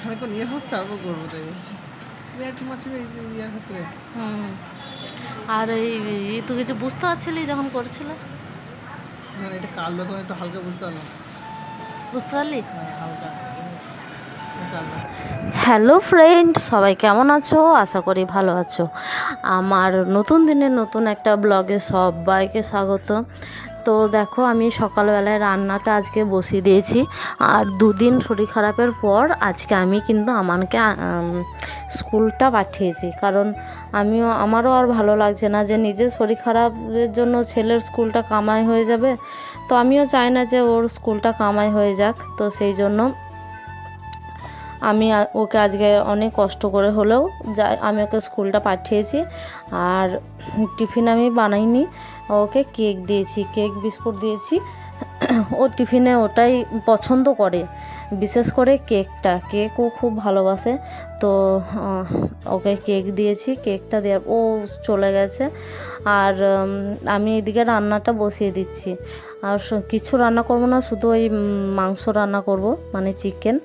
খানিকক্ষণ ইয়ে হোক তারপর করব তাই বলছি ইয়ের ক্ষেত্রে আর এই তুই কিছু বুঝতে পারছিলি যখন করছিল? যখন এটা কাটলো তখন একটু হালকা বুঝতে পারলাম। বুঝতে পারলি? হ্যাঁ হালকা। হ্যালো ফ্রেন্ড সবাই কেমন আছো? আশা করি ভালো আছো। আমার নতুন দিনের নতুন একটা ব্লগে সবাইকে স্বাগত তো দেখো আমি সকালবেলায় রান্নাটা আজকে বসিয়ে দিয়েছি। আর দুদিন শরীর খারাপের পর আজকে আমি কিন্তু আমানকে স্কুলটা পাঠিয়েছি। কারণ আমিও, আমারও আর ভালো লাগছে না যে নিজের শরীর খারাপের জন্য ছেলের স্কুলটা কামাই হয়ে যাবে। তো আমিও চাই না যে ওর স্কুলটা কামাই হয়ে যাক। তো সেই জন্য আমি ওকে আজকে অনেক কষ্ট করে হলেও যা, আমি ওকে স্কুলটা পাঠিয়েছি আর টিফিন আমি বানাইনি। ওকে কেক দিয়েছি, কেক, বিস্কুট দিয়েছি। ও টিফিনে ওটাই পছন্দ করে, বিশেষ করে কেকটা। কেক ও খুব ভালোবাসে। তো ওকে কেক দিয়েছি, কেকটা দেওয়ার, ও চলে গেছে। আর আমি এদিকে রান্নাটা বসিয়ে দিচ্ছি। আর কিছু রান্না করব না, শুধু ওই মাংস রান্না করব মানে চিকেন।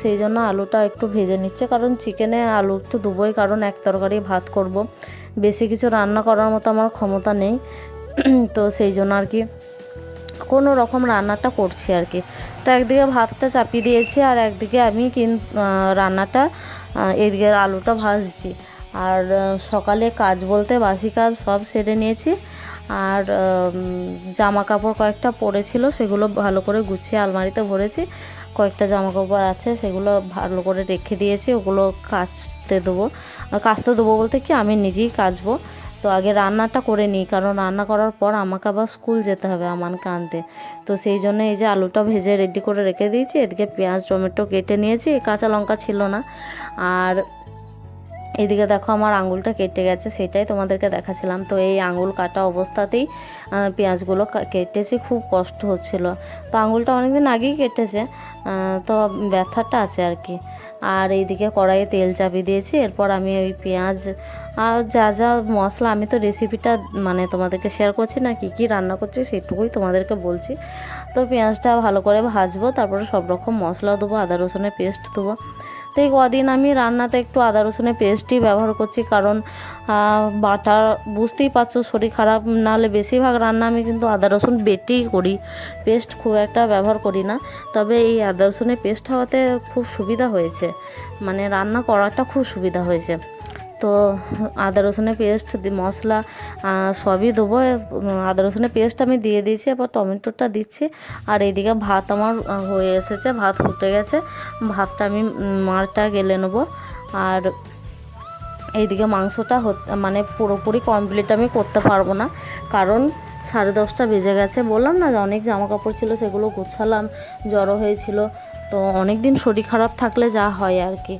সেই জন্য আলুটা একটু ভেজে নিচ্ছে, কারণ চিকেনে আলু একটু দেবোই, কারণ এক তরকারি ভাত করব। বেশি কিছু রান্না করার মতো আমার ক্ষমতা নেই। তো সেই জন্য আর কি, কোনো রকম রান্নাটা করছি আর কি। তো একদিকে ভাতটা চাপিয়ে দিয়েছি, আর একদিকে আমি কিন রান্নাটা এদিকে আলুটা ভাজছি। আর সকালে কাজ বলতে বাসি কাজ সব সেরে নিয়েছি। আর জামা কাপড় কয়েকটা পড়েছিল, সেগুলো ভালো করে গুছিয়ে আলমারিতে ভরেছি। কয়েকটা জামা কাপড় আছে, সেগুলো ভালো করে রেখে দিয়েছি, ওগুলো কাচতে দেবো। কাচতে দেবো বলতে কি, আমি নিজেই কাচবো। তো আগে রান্নাটা করে নিই, কারণ রান্না করার পর আমাকে আবার স্কুল যেতে হবে আমানকে আনতে। তো সেই জন্য এই যে আলুটা ভেজে রেডি করে রেখে দিয়েছি, এদিকে পেঁয়াজ, টমেটো কেটে নিয়েছি, কাঁচা লঙ্কা ছিল না। আর এদিকে দেখো আমার আঙুলটা কেটে গেছে, সেটাই তোমাদেরকে দেখাছিলাম। তো এই আঙুল কাটা অবস্থাতেই পেঁয়াজগুলো কেটেছি, খুব কষ্ট হচ্ছিল। তো আঙুলটা অনেকদিন আগেই কেটেছে তো ব্যথাটা আছে আর কি। আর এইদিকে কড়াইয়ে তেল চাপিয়ে দিয়েছি, এরপর আমি ওই পেঁয়াজ আর যা যা মশলা, আমি তো রেসিপিটা মানে তোমাদেরকে শেয়ার করছি না, কী কী রান্না করছি সেটুকুই তোমাদেরকে বলছি। তো পেঁয়াজটা ভালো করে ভাজবো, তারপরে সব রকম মশলা দেবো, আদা রসুনের পেস্ট দেবো। তো এই কদিন আমি রান্নাতে একটু আদা রসুনের পেস্টই ব্যবহার করছি কারণ বাটা বুঝতেই পারছ শরীর খারাপ নাহলে বেশিরভাগ রান্না আমি কিন্তু আদা রসুন বেটেই করি। পেস্ট খুব একটা ব্যবহার করি না। তবে এই আদা রসুনের পেস্ট হওয়াতে খুব সুবিধা হয়েছে। মানে রান্না করাটা খুব সুবিধা হয়েছে। তো আদা রসুনের পেস্ট মশলা সবই দেবো। আদা রসুনের পেস্ট আমি দিয়ে দিয়েছি এবার টমেটোটা দিচ্ছি। আর এইদিকে ভাত আমার হয়ে এসেছে, ভাত ফুটে গেছে। ভাতটা আমি মারটা গেলে নেব। আর এইদিকে মাংসটা মানে পুরোপুরি কমপ্লিট আমি করতে পারব না। কারণ সাড়ে দশটা বেজে গেছে। বললাম না যে অনেক জামা কাপড় ছিল, সেগুলো গোছালাম, জড়ো হয়েছিল। তো অনেক দিন শরীর খারাপ থাকলে যা হয় আর কি।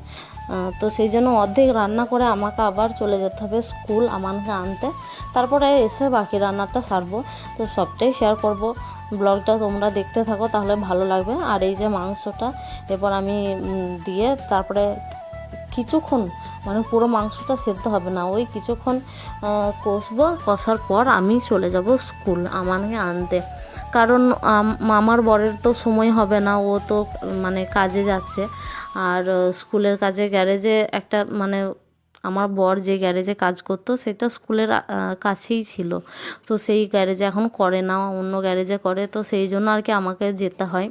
তো সেই জন্য অর্ধেক রান্না করে আমাকে আবার চলে যেতে হবে স্কুল আমাকে আনতে। তারপরে এসে বাকি রান্নাটা সারবো। তো সবটাই শেয়ার করব। ব্লগটা তোমরা দেখতে থাকো, তাহলে ভালো লাগবে। আর এই যে মাংসটা এরপর আমি দিয়ে তারপরে কিছুক্ষণ মানে পুরো মাংসটা সেদ্ধ হবে না, ওই কিছুক্ষণ কষবো। কষার পর আমি চলে যাব স্কুল আমাকে আনতে। কারণ আমার বরের তো সময় হবে না, ও তো মানে কাজে যাচ্ছে। আর স্কুলের কাজে গ্যারেজে একটা মানে আমার বর যে গ্যারেজে কাজ করতো সেটা স্কুলের কাছেই ছিল। তো সেই গ্যারেজে এখন করে না, অন্য গ্যারেজে করে। তো সেই জন্য আর কি আমাকে যেতে হয়।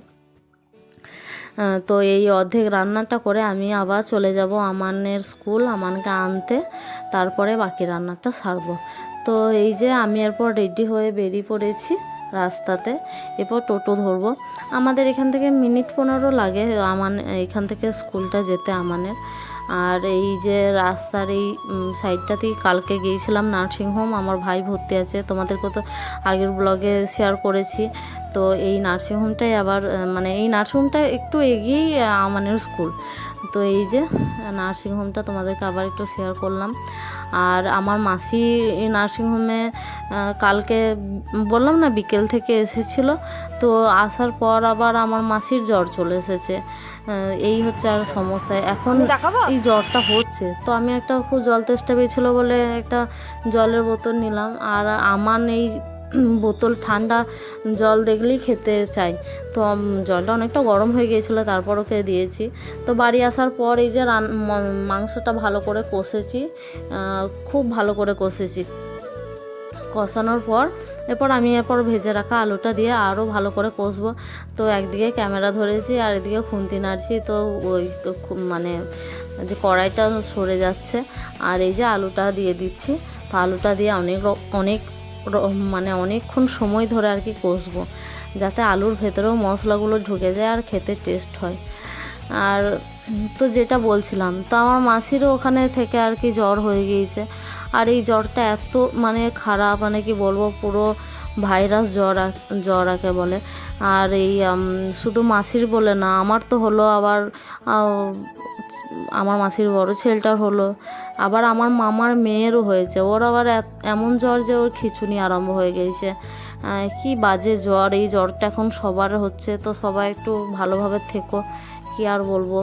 তো এই অর্ধেক রান্নাটা করে আমি আবার চলে যাব আমানের স্কুল, আমানকে আনতে। তারপরে বাকি রান্নাটা সারবো। তো এই যে আমি এরপর রেডি হয়ে বেরিয়ে পড়েছি। রাস্তাতে। এরপর টোটো ধরবো। আমাদের এখান থেকে মিনিট পনেরো লাগে আমান, এখান থেকে স্কুলটা যেতে আমানের। আর এই যে রাস্তার এই সাইডটাতেই কালকে গিয়েছিলাম নার্সিংহোম আমার ভাই ভর্তি আছে। তোমাদেরকে তো আগের ব্লগে শেয়ার করেছি। তো এই নার্সিংহোমটাই আবার মানে এই নার্সিংহোমটা একটু এগিয়েই আমানের স্কুল। তো এই যে নার্সিংহোমটা তোমাদেরকে আবার একটু শেয়ার করলাম। আর আমার মাসি নার্সিংহোমে কালকে বললাম না বিকেল থেকে এসেছিল তো আসার পর আবার আমার মাসির জ্বর চলে এসেছে। এই হচ্ছে আর সমস্যা এখন এই জ্বরটা হচ্ছে। তো আমি একটা খুব জল তেষ্টা পেয়েছিলো বলে একটা জলের বোতল নিলাম। আর আমার এই বোতল ঠান্ডা জল দেখলেই খেতে চাই। তো জলটা অনেকটা গরম হয়ে গিয়েছিল তারপর ওকে দিয়েছি। তো, বাড়ি আসার পর এই যে রান মাংসটা ভালো করে কষেছি খুব ভালো করে কষেছি। কষানোর পর, এরপর আমি এরপর ভেজে রাখা আলুটা দিয়ে আরও ভালো করে কষবো। তো, একদিকে ক্যামেরা ধরেছি, আর এদিকে খুন্তি নাড়ছি। তো, ওই মানে যে কড়াইটা সরে যাচ্ছে, আর এই যে আলুটা দিয়ে দিচ্ছি। তো, আলুটা দিয়ে অনেক অনেক মানে অনেকক্ষণ সময় ধরে আর কি কষবো, যাতে আলুর ভেতরেও মশলাগুলো ঢুকে যায় আর খেতে টেস্ট হয়। আর তো যেটা বলছিলাম, তো আমার মাসিরও ওখানে থেকে আর কি জ্বর হয়ে গিয়েছে। আর এই জ্বরটা এত মানে খারাপ মানে কি বলব, পুরো ভাইরাস জ্বর আ- জ্বর আকে বলে। আর এই শুধু মাসির বলে না, আমার তো হলো আবার আমার মাসির বড় ছেলেটার হলো। আবার আমার মামার মেয়েরও হয়েছে। ওর আবার এমন জ্বর যে ওর খিচুনি আরম্ভ হয়ে গেছে। কি বাজে জ্বর, এই জ্বরটা এখন সবার হচ্ছে। তো সবাই একটু ভালোভাবে থেকো, কি আর বলব?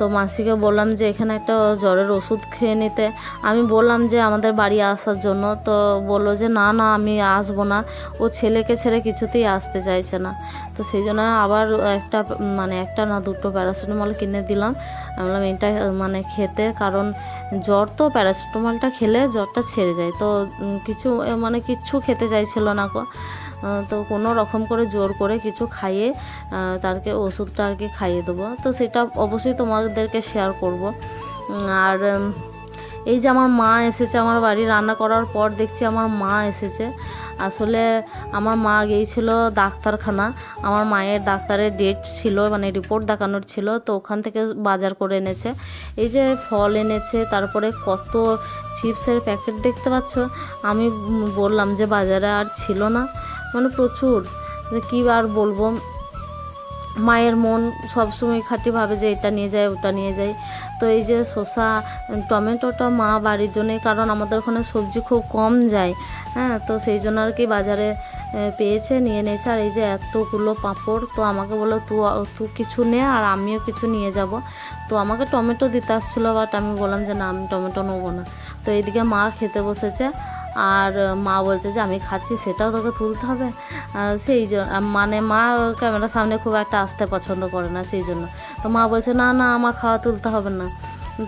তো মাসিকে বললাম যে, এখানে একটা জ্বরের ওষুধ খেয়ে নিতে। আমি বললাম যে, আমাদের বাড়ি আসার জন্য। তো বলল যে, না না, আমি আসব না। ও ছেলেকে ছেড়ে কিছুতেই আসতে চাইছে না। তো সেই জন্য আবার একটা মানে একটা না, দুটো প্যারাসিটামল কিনে দিলাম। আমি বললাম, এটা মানে খেতে কারণ জ্বর তো প্যারাসিটামলটা খেলে জ্বরটা ছেড়ে যায়। তো কিছু মানে কিচ্ছু খেতে চাইছিল না তো কোনো রকম করে জোর করে কিছু খাইয়ে তারকে ওষুধটা আর কি খাইয়ে দেবো। তো সেটা অবশ্যই তোমাদেরকে শেয়ার করব। আর এই যে আমার মা এসেছে, আমার বাড়ি রান্না করার পর দেখছি আমার মা এসেছে। আসলে আমার মা গিয়েছিল ডাক্তারখানা। আমার মায়ের ডাক্তারের ডেট ছিল মানে রিপোর্ট দেখানোর ছিল, তো ওখান থেকে বাজার করে এনেছে। এই যে ফল এনেছে, তারপরে কত চিপসের প্যাকেট দেখতে পাচ্ছ? আমি বললাম যে বাজারে আর ছিল না। মানে প্রচুর। কী আর বলব? মায়ের মন সবসময় খাঁটি ভাবে যে এটা নিয়ে যায়, ওটা নিয়ে যায়। তো এই যে শসা, টমেটোটা মা বাড়ির জন্যই কারণ আমাদের ওখানে সবজি খুব কম যায়। হ্যাঁ তো সেই জন্য আর কি বাজারে পেয়েছে, নিয়ে নিয়েছে। আর এই যে এতগুলো পাঁপড়, তো আমাকে বলল, তু তুই কিছু নে আর আমিও কিছু নিয়ে যাব। তো আমাকে টমেটো দিতে আসছিল বাট আমি বললাম যে, না, আমি টমেটো নেব না। তো এইদিকে মা খেতে বসেছে, আর মা বলছে যে, আমি খাচ্ছি, সেটাও তোকে তুলতে হবে। সেই জন্য মানে মা ক্যামেরার সামনে খুব একটা আসতে পছন্দ করে না, সেই জন্য। তো মা বলছে, না না, আমার খাওয়া তুলতে হবে না।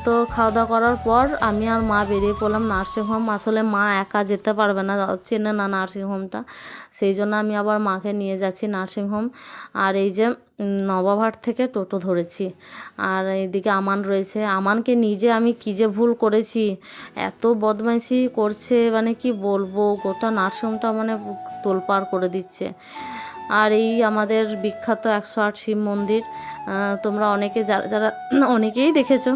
তো খাওয়া দাওয়া করার পর আমি আর মা বেরিয়ে পড়লাম নার্সিংহোম আসলে মা একা যেতে পারবে না, চেনে না নার্সিংহোমটা সেই জন্য আমি আবার মাকে নিয়ে যাচ্ছি নার্সিংহোম আর এই যে নবাবহাট থেকে টোটো ধরেছি। আর এইদিকে আমান রয়েছে। আমানকে নিজে আমি কী যে ভুল করেছি, এত বদমাইশি করছে মানে কি বলব, গোটা নার্সিংহোমটা মানে তোলপাড় করে দিচ্ছে। আর এই আমাদের বিখ্যাত একশো আট শিব মন্দির তোমরা অনেকে যারা যারা, অনেকেই দেখেছ।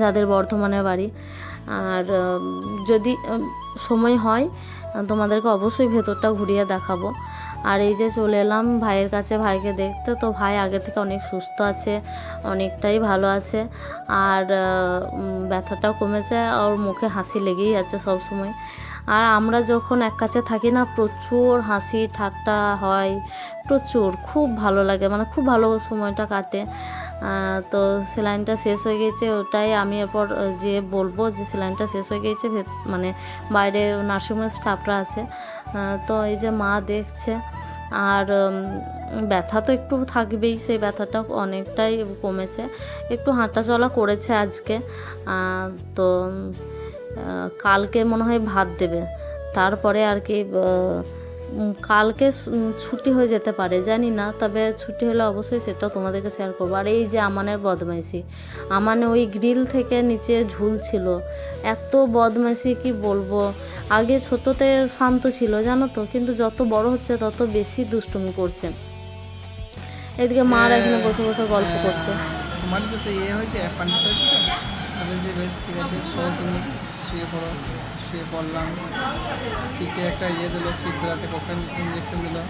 যাদের বর্ধমানে বাড়ি। আর যদি সময় হয়, তোমাদেরকে অবশ্যই ভেতরটা ঘুরিয়ে দেখাবো। আর এই যে চলে এলাম ভাইয়ের কাছে, ভাইকে দেখতে, তো ভাই আগে থেকে অনেক সুস্থ আছে, অনেকটাই ভালো আছে। আর ব্যথাটাও কমেছে আর মুখে হাসি লেগেই আছে সব সময়। আর আমরা যখন এক কাছে থাকি না, প্রচুর হাসি ঠাট্টা হয়, প্রচুর, খুব ভালো লাগে। মানে খুব ভালো সময়টা কাটে। তো সেলাইনটা শেষ হয়ে গেছে, ওটাই আমি এরপর যে বলব যে সেলাইনটা শেষ হয়ে গেছে মানে বাইরে নার্সিংহোমের স্টাফরা আছে। তো এই যে মা দেখছে, আর ব্যথা তো একটু থাকবেই, সেই ব্যথাটা অনেকটাই কমেছে। একটু হাঁটা চলা করেছে আজকে তো কালকে মনে হয় ভাত দেবে। তারপরে আর কি কালকে ছুটি হয়ে যেতে পারে জানি না তবে ছুটি হলে অবশ্যই সেটাও তোমাদেরকে শেয়ার করব। আর এই যে আমানের বদমাইশি আমানে ওই গ্রিল থেকে নিচে ঝুলছিল এত বদমাইশি কি বলব? আগে ছোটোতে শান্ত ছিল জানো তো কিন্তু যত বড় হচ্ছে তত বেশি দুষ্টুমি করছে। এদিকে মারা এখানে বসে বসে গল্প করছে। তোমার তো সেই ইয়ে হয়েছে অ্যাপান্ডিক্স হয়েছে তো? যে বেশ ঠিক আছে শো তুমি শুয়ে পড়ো। শুয়ে পড়লাম পিঠে একটা ইয়ে দিলো, শীত রাতে কখন ইঞ্জেকশন দিলো।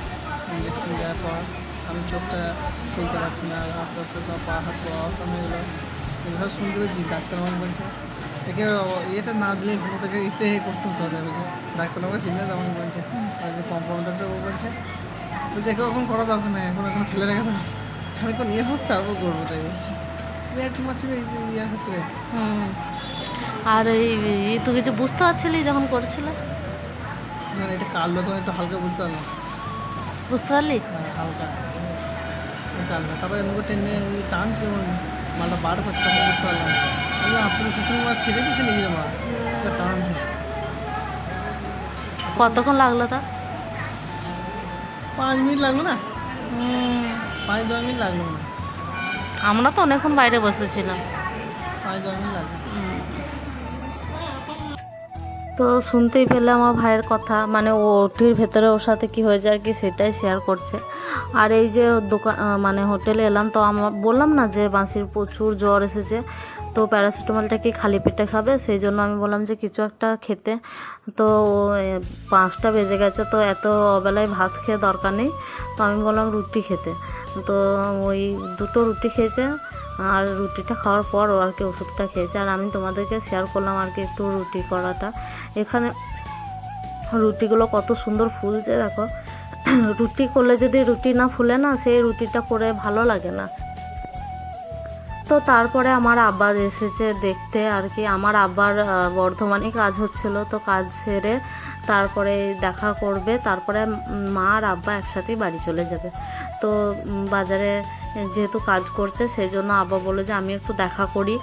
ইঞ্জেকশন দেওয়ার পর আমি চোখটা খুলতে পারছি না, আস্তে আস্তে সব পা, হাত অসান হয়ে গেলো। এগুলো শুনতে পেয়েছি, ডাক্তার আমাকে বলছে, একে ইয়েটা না দিলে ঘুরো থেকে ইতে করতে হতো ডাক্তার আমাকে চিন্তা আমাকে বলছে যে কম্পাউন্ডারটা ও বলছে বলছে একে এখন করা দরকার নেই এখন এখন ফেলে রেখে দাও। এখন ইয়ে হোক তারপর করব তাই বলছে। তুমি একটু মারছি এই আর এই তুই কিছু বুঝতে পারছিলি যখন করছিল? এটা কাটলো তখন একটু হালকা বুঝতে পারলাম। বুঝতে পারলি? হ্যাঁ, হালকা। কাটলো তারপরে এমনি করে টেনে টানছে যেমন মালটা বার করছে তখন বুঝতে পারলাম। আপনার শুধু মাছ ছেড়ে দিচ্ছে নিজের মা টানছে। কতক্ষণ লাগল তা? পাঁচ মিনিট লাগল না? পাঁচ দশ মিনিট লাগল। না আমরা তো অনেকক্ষণ বাইরে বসেছিলাম। পাঁচ দশ মিনিট লাগল। তো শুনতেই পেলে আমার ভাইয়ের কথা। মানে ও ওটির ভেতরে ওর সাথে কী হয়েছে আর কি সেটাই শেয়ার করছে। আর এই যে দোকান মানে হোটেলে এলাম তো আমার, বললাম না যে বাঁশির প্রচুর জ্বর এসেছে। তো প্যারাসিটামলটা কি খালি পেটে খাবে? সেই জন্য আমি বললাম যে কিছু একটা খেতে। তো পাঁচটা বেজে গেছে, তো এত অবেলায় ভাত খেয়ে দরকার নেই। তো আমি বললাম রুটি খেতে। তো ওই দুটো রুটি খেয়েছে। আর রুটিটা খাওয়ার পর ও আর কি ওষুধটা খেয়েছে। আর আমি তোমাদেরকে শেয়ার করলাম আর কি একটু রুটি করাটা। এখানে রুটিগুলো কত সুন্দর ফুলছে দেখো। রুটি করলে যদি রুটি না ফুলে না, সেই রুটিটা করে ভালো লাগে না। তো তারপরে আমার আব্বা এসেছে দেখতে আর কি। আমার আব্বার বর্ধমানে কাজ হচ্ছিল, তো কাজ সেরে তারপরে দেখা করবে। তারপরে মা আর আব্বা একসাথেই বাড়ি চলে যাবে। তো বাজারে যেহেতু কাজ করছে সেই জন্য আব্বা বলল যে আমি একটু দেখা করি।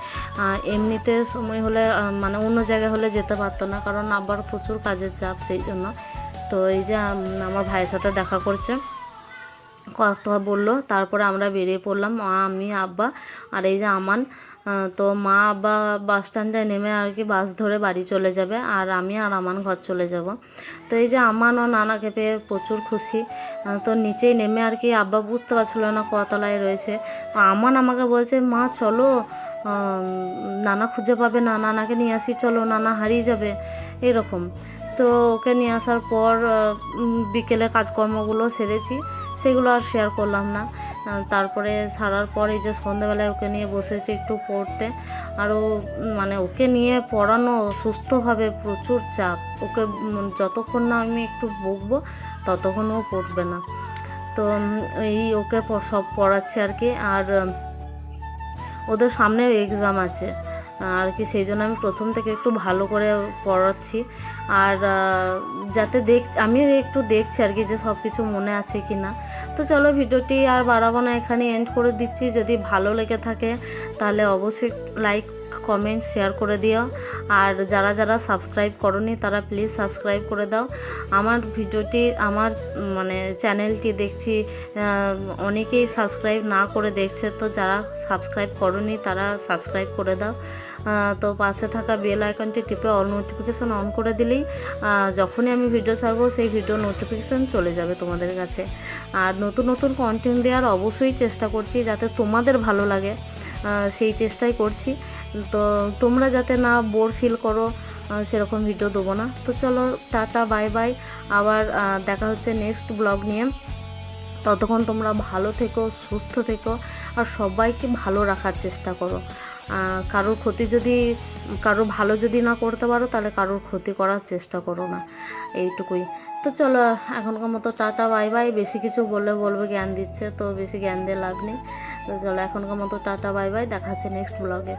এমনিতে সময় হলে মানে অন্য জায়গায় হলে যেতে পারতো না, কারণ আব্বার প্রচুর কাজের চাপ, সেই জন্য। তো এই যে আমার ভাইয়ের সাথে দেখা করছে। কথা বলল, তারপরে আমরা বেরিয়ে পড়লাম, মা, আমি, আব্বা, আর এই যে আমান। তো মা আব্বা বাস স্ট্যান্ডে নেমে আর কি বাস ধরে বাড়ি চলে যাবে, আর আমি আর আমান ঘর চলে যাব। তো এই যে আমান ও নানাকে পেয়ে প্রচুর খুশি। তো নিচেই নেমে আর কি আব্বা বুঝতে পারছিল না কতলায় রয়েছে। তো আমান আমাকে বলছে, মা, চলো নানা খুঁজে পাবে, না, নানাকে নিয়ে আসি, চলো, নানা হারিয়ে যাবে। এরকম। তো ওকে নিয়ে আসার পর বিকেলে কাজকর্মগুলো সেরেছি, সেগুলো আর শেয়ার করলাম না। তারপরে সারার পর যে সন্ধ্যাবেলায় ওকে নিয়ে বসেছি একটু পড়তে। আরও মানে ওকে নিয়ে পড়ানো সুস্থভাবে প্রচুর চাপ। ওকে যতক্ষণ না আমি একটু বকবো, ততক্ষণ ও পড়বে না। তো এই ওকে সব পড়াচ্ছে আর কি। আর ওদের সামনে এক্সাম আছে। আর কি, সেই জন্য আমি প্রথম থেকে একটু ভালো করে পড়াচ্ছি। আর যাতে দেখ আমি একটু দেখছি আর কি যে সব কিছু মনে আছে কি না তো চলো ভিডিওটি আর বাড়াবো না এখানে এন্ড করে দিচ্ছি। যদি ভালো লেগে থাকে, তাহলে অবশ্যই লাইক কমেন্ট শেয়ার করে দিও। আর যারা যারা সাবস্ক্রাইব করনি, তারা প্লিজ সাবস্ক্রাইব করে দাও। আমার ভিডিওটি, আমার মানে চ্যানেলটি দেখছি অনেকেই সাবস্ক্রাইব না করে দেখছে, তো যারা সাবস্ক্রাইব করনি, তারা সাবস্ক্রাইব করে দাও। তো পাশে থাকা বেল আইকনটি টিপে অল নোটিফিকেশন অন করে দিলেই যখনই আমি ভিডিও ছাড়বো, সেই ভিডিও নোটিফিকেশন চলে যাবে তোমাদের কাছে। আর নতুন নতুন কন্টেন্ট দেওয়ার অবশ্যই চেষ্টা করছি যাতে তোমাদের ভালো লাগে। সেই চেষ্টাই করছি। তো তোমরা যাতে না বোর ফিল করো সেরকম ভিডিও দেবো না। তো চলো, টাটা বাই বাই আবার দেখা হচ্ছে নেক্সট ব্লগ নিয়ে। ততক্ষণ তোমরা ভালো থেকো, সুস্থ থেকো, আর সবাইকে ভালো রাখার চেষ্টা করো। কারোর ক্ষতি যদি কারোর ভালো যদি না করতে পারো, তাহলে কারোর ক্ষতি করার চেষ্টা করো না। এইটুকুই। তো চলো, এখনকার মতো টাটা, বাই বাই। বেশি কিছু বললে বলবে, জ্ঞান দিচ্ছে, তো বেশি জ্ঞান দিয়ে লাভ নেই। তো চলো, এখনকার মতো টাটা, বাই বাই। দেখা হচ্ছে নেক্সট ব্লগে